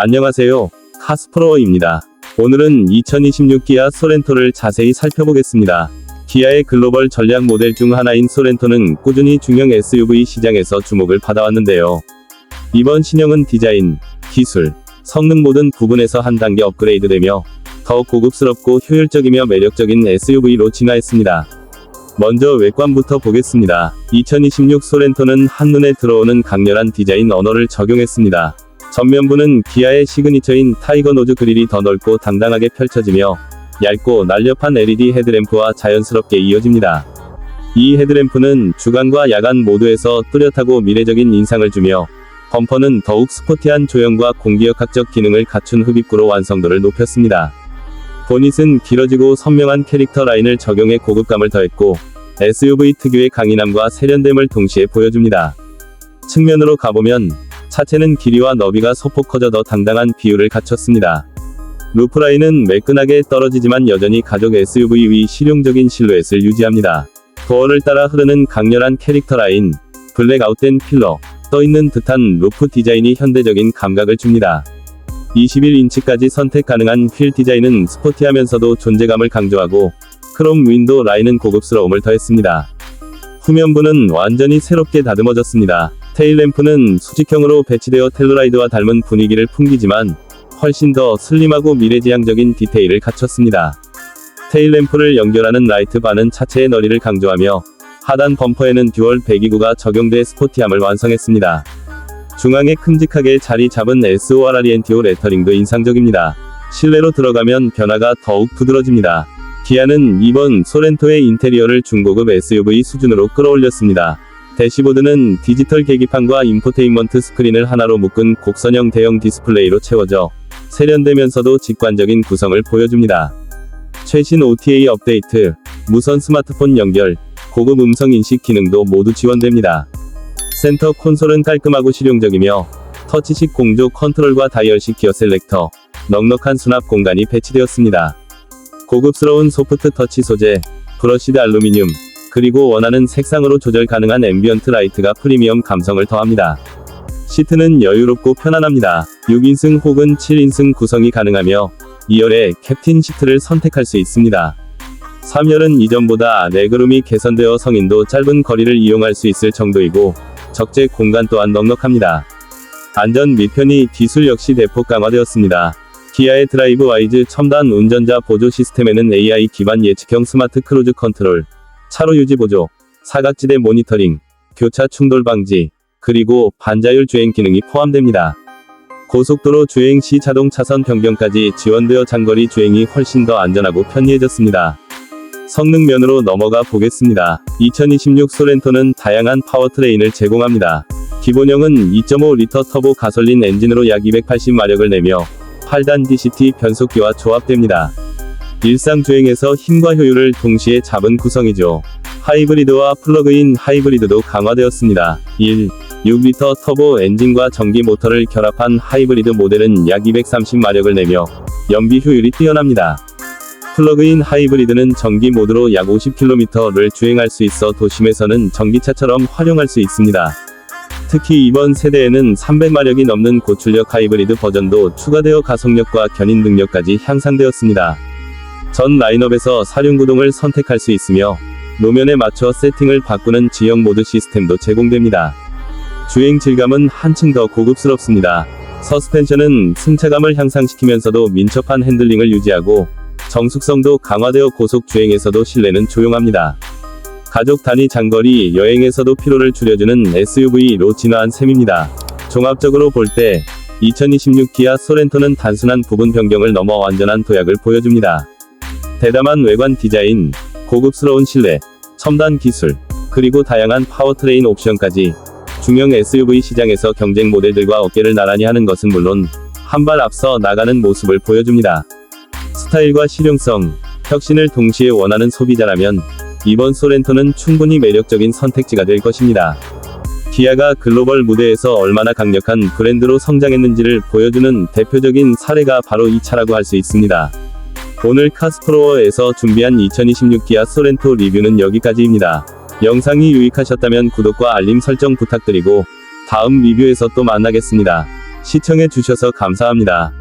안녕하세요. 카스프로입니다. 오늘은 2026 기아 소렌토를 자세히 살펴보겠습니다. 기아의 글로벌 전략 모델 중 하나인 소렌토는 꾸준히 중형 SUV 시장에서 주목을 받아왔는데요. 이번 신형은 디자인, 기술, 성능 모든 부분에서 한 단계 업그레이드되며 더 고급스럽고 효율적이며 매력적인 SUV로 진화했습니다. 먼저 외관부터 보겠습니다. 2026 소렌토는 한눈에 들어오는 강렬한 디자인 언어를 적용했습니다. 전면부는 기아의 시그니처인 타이거 노즈 그릴이 더 넓고 당당하게 펼쳐지며 얇고 날렵한 LED 헤드램프와 자연스럽게 이어집니다. 이 헤드램프는 주간과 야간 모두에서 뚜렷하고 미래적인 인상을 주며 범퍼는 더욱 스포티한 조형과 공기역학적 기능을 갖춘 흡입구로 완성도를 높였습니다. 보닛은 길어지고 선명한 캐릭터 라인을 적용해 고급감을 더했고 SUV 특유의 강인함과 세련됨을 동시에 보여줍니다. 측면으로 가보면 차체는 길이와 너비가 소폭 커져 더 당당한 비율을 갖췄습니다. 루프라인은 매끈하게 떨어지지만 여전히 가족 SUV 위 실용적인 실루엣을 유지합니다. 도어를 따라 흐르는 강렬한 캐릭터 라인, 블랙 아웃된 필러, 떠있는 듯한 루프 디자인이 현대적인 감각을 줍니다. 21인치까지 선택 가능한 휠 디자인은 스포티하면서도 존재감을 강조하고 크롬 윈도 라인은 고급스러움을 더했습니다. 후면부는 완전히 새롭게 다듬어졌습니다. 테일램프는 수직형으로 배치되어 텔루라이드와 닮은 분위기를 풍기지만 훨씬 더 슬림하고 미래지향적인 디테일을 갖췄습니다. 테일램프를 연결하는 라이트 바는 차체의 너리를 강조하며 하단 범퍼에는 듀얼 배기구가 적용돼 스포티함을 완성했습니다. 중앙에 큼직하게 자리 잡은 SORRENTO 레터링도 인상적입니다. 실내로 들어가면 변화가 더욱 부드러집니다. 기아는 이번 소렌토의 인테리어를 중고급 SUV 수준으로 끌어올렸습니다. 대시보드는 디지털 계기판과 인포테인먼트 스크린을 하나로 묶은 곡선형 대형 디스플레이로 채워져 세련되면서도 직관적인 구성을 보여줍니다. 최신 OTA 업데이트, 무선 스마트폰 연결, 고급 음성 인식 기능도 모두 지원됩니다. 센터 콘솔은 깔끔하고 실용적이며 터치식 공조 컨트롤과 다이얼식 기어 셀렉터, 넉넉한 수납 공간이 배치되었습니다. 고급스러운 소프트 터치 소재, 브러시드 알루미늄, 그리고 원하는 색상으로 조절 가능한 앰비언트 라이트가 프리미엄 감성을 더합니다. 시트는 여유롭고 편안합니다. 6인승 혹은 7인승 구성이 가능하며 2열에 캡틴 시트를 선택할 수 있습니다. 3열은 이전보다 레그룸이 개선되어 성인도 짧은 거리를 이용할 수 있을 정도이고 적재 공간 또한 넉넉합니다. 안전 및 편의 기술 역시 대폭 강화되었습니다. 기아의 드라이브 와이즈 첨단 운전자 보조 시스템에는 AI 기반 예측형 스마트 크루즈 컨트롤, 차로 유지 보조, 사각지대 모니터링, 교차 충돌 방지, 그리고 반자율 주행 기능이 포함됩니다. 고속도로 주행 시 자동 차선 변경까지 지원되어 장거리 주행이 훨씬 더 안전하고 편리해졌습니다. 성능 면으로 넘어가 보겠습니다. 2026 소렌토는 다양한 파워트레인을 제공합니다. 기본형은 2.5리터 터보 가솔린 엔진으로 약 280마력을 내며 8단 DCT 변속기와 조합됩니다. 일상 주행에서 힘과 효율을 동시에 잡은 구성이죠. 하이브리드와 플러그인 하이브리드도 강화되었습니다. 1. 6리터 터보 엔진과 전기 모터를 결합한 하이브리드 모델은 약 230마력을 내며 연비 효율이 뛰어납니다. 플러그인 하이브리드는 전기 모드로 약 50km를 주행할 수 있어 도심에서는 전기차처럼 활용할 수 있습니다. 특히 이번 세대에는 300마력이 넘는 고출력 하이브리드 버전도 추가되어 가속력과 견인 능력까지 향상되었습니다. 전 라인업에서 사륜구동을 선택할 수 있으며 노면에 맞춰 세팅을 바꾸는 지형 모드 시스템도 제공됩니다. 주행 질감은 한층 더 고급스럽습니다. 서스펜션은 승차감을 향상시키면서도 민첩한 핸들링을 유지하고 정숙성도 강화되어 고속 주행에서도 실내는 조용합니다. 가족 단위 장거리 여행에서도 피로를 줄여주는 SUV로 진화한 셈입니다. 종합적으로 볼 때 2026 기아 소렌토는 단순한 부분 변경을 넘어 완전한 도약을 보여줍니다. 대담한 외관 디자인, 고급스러운 실내, 첨단 기술, 그리고 다양한 파워트레인 옵션까지 중형 SUV 시장에서 경쟁 모델들과 어깨를 나란히 하는 것은 물론 한 발 앞서 나가는 모습을 보여줍니다. 스타일과 실용성, 혁신을 동시에 원하는 소비자라면 이번 소렌토는 충분히 매력적인 선택지가 될 것입니다. 기아가 글로벌 무대에서 얼마나 강력한 브랜드로 성장했는지를 보여주는 대표적인 사례가 바로 이 차라고 할 수 있습니다. 오늘 카스프로어에서 준비한 2026 기아 소렌토 리뷰는 여기까지입니다. 영상이 유익하셨다면 구독과 알림 설정 부탁드리고 다음 리뷰에서 또 만나겠습니다. 시청해 주셔서 감사합니다.